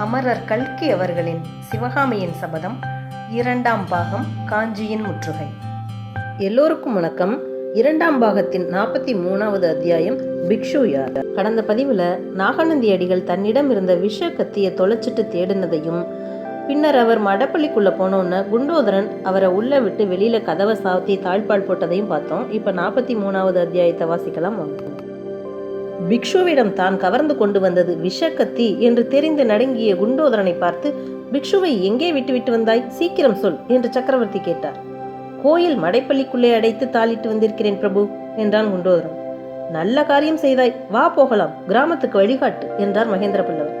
அமரர் கல்கி அவர்களின் சிவகாமியின் சபதம் இரண்டாம் பாகம் காஞ்சியின் முற்றுகை. எல்லோருக்கும் வணக்கம். இரண்டாம் பாகத்தின் நாற்பத்தி மூணாவது அத்தியாயம் பிக்ஷு யார்? கடந்த பதிவில் நாகானந்தி அடிகள் தன்னிடம் இருந்த விஷ கத்தியை தொலைச்சிட்டு தேடினதையும் பின்னர் அவர் மடப்பள்ளிக்குள்ளே போனோன்னு குண்டோதரன் அவரை உள்ளே விட்டு வெளியில் கதவை சாத்தி தாழ்பால் போட்டதையும் பார்த்தோம். இப்போ நாற்பத்தி மூணாவது அத்தியாயத்தை வாசிக்கலாம் வாங்க. பிக்ஷுவிடம் தான் கவர்ந்து கொண்டு வந்தது விஷக்கத்தி என்று தெரிந்து நடுங்கிய குண்டோதரனை பார்த்து பிக்ஷுவை எங்கே விட்டுவிட்டு வந்தாய்? சீக்கிரம் சொல் என்று சக்கரவர்த்தி கேட்டார். கோயில் மடைப்பள்ளிக்குள்ளே அடைத்து தாளிட்டு வந்திருக்கிறேன் பிரபு என்றான் குண்டோதரன். நல்ல காரியம் செய்தாய். வா போகலாம். கிராமத்துக்கு வழிகாட்டு என்றார் மகேந்திர பல்லவர்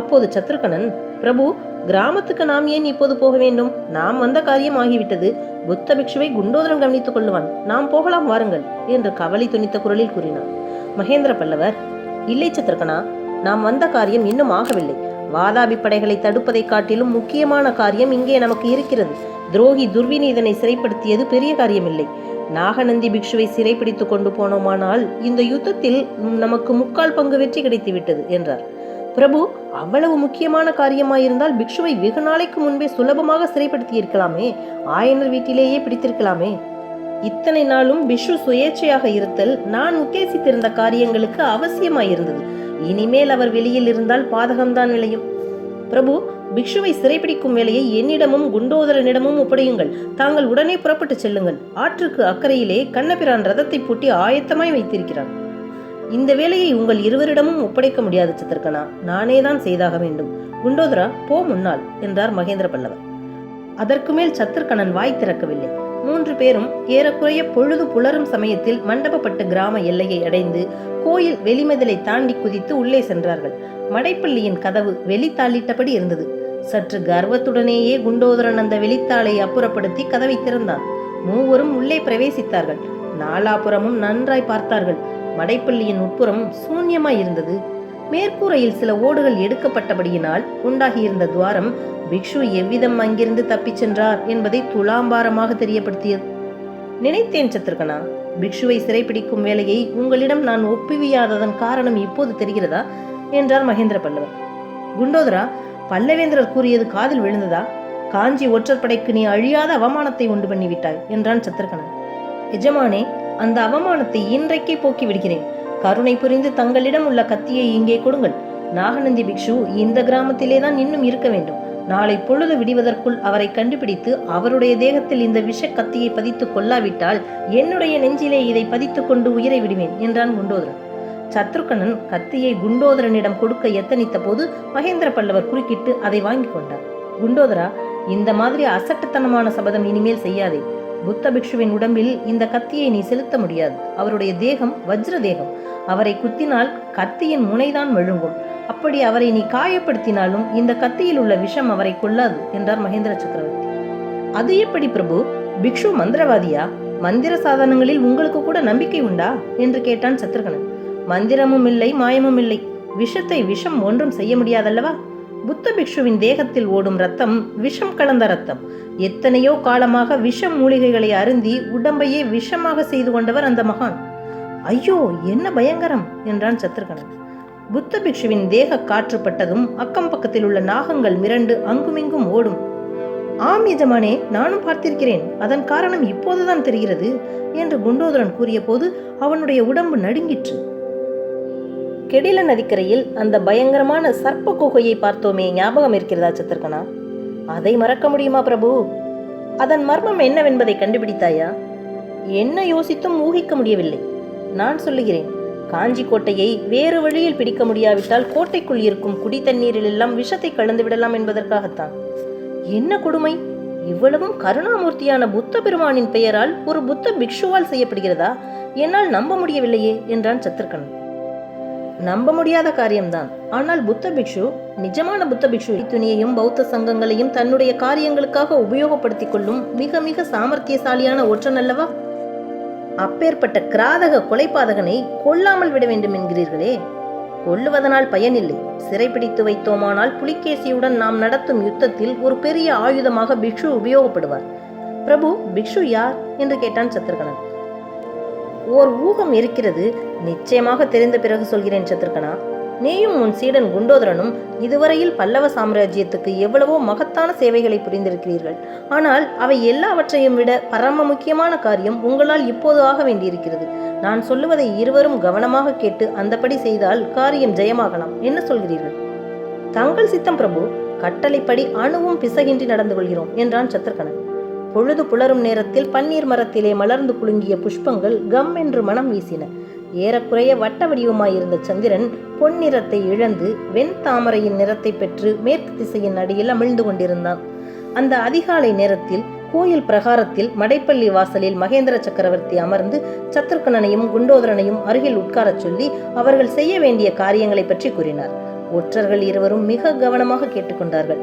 அப்போது சத்ருகணன் பிரபு கிராமத்துக்கு நாம் ஏன் இப்போது போக வேண்டும்? நாம் வந்த காரியம் ஆகிவிட்டது. புத்த பிக்ஷுவை குண்டோதரன் கவனித்துக் கொள்ளுவான். நாம் போகலாம் வாருங்கள் என்று கவலை துணித்த குரலில் கூறினார் மகேந்திர பல்லவர் இல்லை சத்ருகனா நாம் வந்த காரியம் இன்னும் ஆகவில்லை. வாதாபி படைகளை காட்டிலும் முக்கியமான காரியம் இங்கே நமக்கு இருக்கிறது. துரோகி துர்விநீதனை சிறைப்படுத்தியது பெரிய காரியமில்லை. நாகநந்தி பிக்ஷுவை சிறைப்பிடித்து கொண்டு போனோமானால் இந்த யுத்தத்தில் நமக்கு முக்கால் பங்கு வெற்றி கிடைத்து விட்டது என்றார். பிரபு அவ்வளவு முக்கியமான காரியமாயிருந்தால் பிக்ஷுவை வெகு நாளைக்கு முன்பே சுலபமாக சிறைப்படுத்தி இருக்கலாமே ஆயனர் வீட்டிலேயே பிடித்திருக்கலாமே. இத்தனை நாளும் பிஷு சுயேட்சையாக இருத்தல் நான் உத்தேசித்திருந்த காரியங்களுக்கு அவசியமாயிருந்தது. இனிமேல் அவர் வெளியில் இருந்தால் பாதகம்தான் விளையும். பிரபு பிக்ஷுவை சிறைப்பிடிக்கும் வேலையை என்னிடமும் குண்டோதரனிடமும் ஒப்படையுங்கள். தாங்கள் உடனே புறப்பட்டு செல்லுங்கள். ஆற்றுக்கு அக்கறையிலே கண்ணபிரான் ரதத்தை பூட்டி ஆயத்தமாய் வைத்திருக்கிறான். இந்த வேலையை உங்கள் இருவரிடமும் ஒப்படைக்க முடியாது சித்திரகனா. நானே தான் செய்தாக வேண்டும். குண்டோதரா போ முன்னால் என்றார் மகேந்திர பல்லவர். அதற்கு மேல் சத்திரகணன் வாய் திறக்கவில்லை. மூன்று பேரும் ஏறக்குறைய பொழுது புலரும் சமயத்தில் மண்டபப்பட்டு கிராம எல்லையை அடைந்து கோயில் வெளிமதிலை தாண்டி குதித்து உள்ளே சென்றார்கள். மடைப்பள்ளியின் கதவு வெளித்தாளிட்டபடி இருந்தது. சற்று கர்வத்துடனேயே குண்டோதரன் அந்த வெளித்தாளை அப்புறப்படுத்தி கதவை திறந்தான். மூவரும் உள்ளே பிரவேசித்தார்கள். நாலாபுறமும் நன்றாய் பார்த்தார்கள். மடைப்பள்ளியின் உட்புறம் சூன்யமாய் இருந்தது. மேற்கூரையில் சில ஓடுகள் எடுக்கப்பட்டபடியினால் உண்டாகியிருந்த துவாரம் பிக்ஷு எவ்விதம் அங்கிருந்து தப்பிச் சென்றார் என்பதை துலாம்பாரமாக தெரியப்படுத்தியது. நினைத்தேன் சத்ருகனா பிக்ஷுவை சிறைப்பிடிக்கும் வேலையை உங்களிடம் நான் ஒப்புவியாததன் காரணம் இப்போது தெரிகிறதா? என்றார் மகேந்திர பல்லவர் குண்டோதரா பல்லவேந்திரர் கூறியது காதில் விழுந்ததா? காஞ்சி ஒற்றற்படைக்கு நீ அழியாத அவமானத்தை உண்டு பண்ணிவிட்டாய் என்றான் சத்ருகனன் எஜமானே அந்த அவமானத்தை இன்றைக்கே போக்கி விடுகிறேன் கருணை புரிந்து தங்களிடம் உள்ள கத்தியை இங்கே கொடுங்கள். நாகநந்தி பிக்ஷு இந்த கிராமத்திலே தான் இன்னும் இருக்க வேண்டும். நாளை பொழுது விடிவதற்குள் அவரை கண்டுபிடித்து அவருடைய தேகத்தில் இந்த விஷ கத்தியை பதித்து கொள்ளாவிட்டால் என்னுடைய நெஞ்சிலே இதை பதித்துக் கொண்டு உயிரை விடுவேன் என்றான் குண்டோதரன். சத்ருகனன் கத்தியை குண்டோதரனிடம் கொடுக்க எத்தனித்த போது மகேந்திர பல்லவர் குறுக்கிட்டு அதை வாங்கி கொண்டார். குண்டோதரா இந்த மாதிரி அசட்டுத்தனமான சபதம் இனிமேல் செய்யாதே. புத்த பிக்ஷுவின் உடம்பில் இந்த கத்தியை நீ செலுத்த முடியாது. அவருடைய தேகம் வஜ்ர தேகம் அவரை குத்தினால் கத்தியின் முனைதான் விழுங்கும் அப்படி அவரை நீ காயப்படுத்தினாலும் இந்த கத்தியில் உள்ள விஷம் அவரை கொள்ளாது என்றார் மகேந்திர சக்கரவர்த்தி. அது எப்படி பிரபு? பிக்ஷு மந்திரவாதியா? மந்திர சாதனங்களில் உங்களுக்கு கூட நம்பிக்கை உண்டா? என்று கேட்டான் சத்ருகனன் மந்திரமும் இல்லை மாயமும் இல்லை. விஷத்தை விஷம் ஒன்றும் செய்ய முடியாதல்லவா? புத்த பிக்ஷுவின் தேகத்தில் ஓடும் ரத்தம் விஷம் கலந்த ரத்தம் எத்தனையோ காலமாக விஷம் மூலிகைகளை அருந்தி உடம்பையே விஷமாக செய்து கொண்டவர் அந்த மகான். ஐயோ என்ன பயங்கரம்! என்றான் சத்ருகணன் புத்த பிக்ஷுவின் தேக காற்றுப்பட்டதும் அக்கம் பக்கத்தில் உள்ள நாகங்கள் மிரண்டு அங்குமிங்கும் ஓடும். ஆம் எஜமானே நானும் பார்த்திருக்கிறேன். அதன் காரணம் இப்போதுதான் தெரிகிறது என்று குண்டோதரன் கூறிய போது அவனுடைய உடம்பு நடுங்கிற்று. கெடில நதிக்கரையில் அந்த பயங்கரமான சர்ப்ப குகையை பார்த்தோமே ஞாபகம் இருக்கிறதா சத்திரகனா? அதை மறக்க முடியுமா பிரபு? அதன் மர்மம் என்னவென்பதை கண்டுபிடித்தாயா? என்ன யோசித்தும் ஊகிக்க முடியவில்லை. நான் சொல்லுகிறேன் காஞ்சி கோட்டையை வேறு வழியில் பிடிக்க முடியாவிட்டால் கோட்டைக்குள் இருக்கும் குடி தண்ணீரில் எல்லாம் விஷத்தை கலந்து விடலாம் என்பதற்காகத்தான். என்ன கொடுமை? இவ்வளவும் கருணாமூர்த்தியான புத்த பெருமானின் பெயரால் ஒரு புத்த பிக்ஷுவால் செய்யப்படுகிறதா? என்னால் நம்ப முடியவில்லையே என்றான் சத்ருகன் நம்ப முடியாத காரியம்தான். ஆனால் புத்த பிக்ஷு நிஜமான புத்த பிக்ஷு துணியையும் பௌத்த சங்கங்களையும் தன்னுடைய காரியங்களுக்காக உபயோகப்படுத்திக் கொள்ளும் மிக மிக சாமர்த்தியசாலியான ஒற்றன் அல்லவா அப்பேற்பட்ட கிராதக கொலைபாதகனை கொல்லாமல் விட வேண்டும் என்கிறீர்களே. கொல்லுவதனால் பயனில்லை. சிறைப்பிடித்து வைத்தோமானால் புலிகேசியுடன் நாம் நடத்தும் யுத்தத்தில் ஒரு பெரிய ஆயுதமாக பிக்ஷு உபயோகப்படுவார். பிரபு பிக்ஷு யார்? என்று கேட்டான் சத்ருகணன். ஓர் ஊகம் இருக்கிறது. நிச்சயமாக தெரிந்த பிறகு சொல்கிறேன் சத்ருகனா நீயும் உன் சீடன் குண்டோதரனும் இதுவரையில் பல்லவ சாம்ராஜ்யத்துக்கு எவ்வளவோ மகத்தான சேவைகளை புரிந்திருக்கிறீர்கள். ஆனால் அவை எல்லாவற்றையும் விட பரம முக்கியமான காரியம் உங்களால் இப்போது ஆக வேண்டியிருக்கிறது. நான் சொல்லுவதை இருவரும் கவனமாக கேட்டு அந்தபடி செய்தால் காரியம் ஜெயமாகலாம். என்ன சொல்கிறீர்கள்? தங்கள் சித்தம் பிரபு கட்டளைப்படி அணுவும் பிசகின்றி நடந்து கொள்கிறோம் என்றான் சத்ருகணன் பொழுது புலரும் நேரத்தில் பன்னீர் மரத்திலே மலர்ந்து குலுங்கிய புஷ்பங்கள் கம் என்று மனம் வீசின. ஏறக்குறைய வட்ட வடிவமாயிருந்த சந்திரன் பொன்னிறத்தை இழந்து வெண் தாமரையின் நிறத்தை பெற்று மேற்கு திசையின் அடியில் அமிழ்ந்து கொண்டிருந்தான். அந்த அதிகாலை நேரத்தில் கோயில் பிரகாரத்தில் மடைப்பள்ளி வாசலில் மகேந்திர சக்கரவர்த்தி அமர்ந்து சத்ருகனனையும் குண்டோதரனையும் அருகில் உட்காரச் சொல்லி அவர்கள் செய்ய வேண்டிய காரியங்களை பற்றி கூறினார். ஒற்றர்கள் இருவரும் மிக கவனமாக கேட்டுக்கொண்டார்கள்.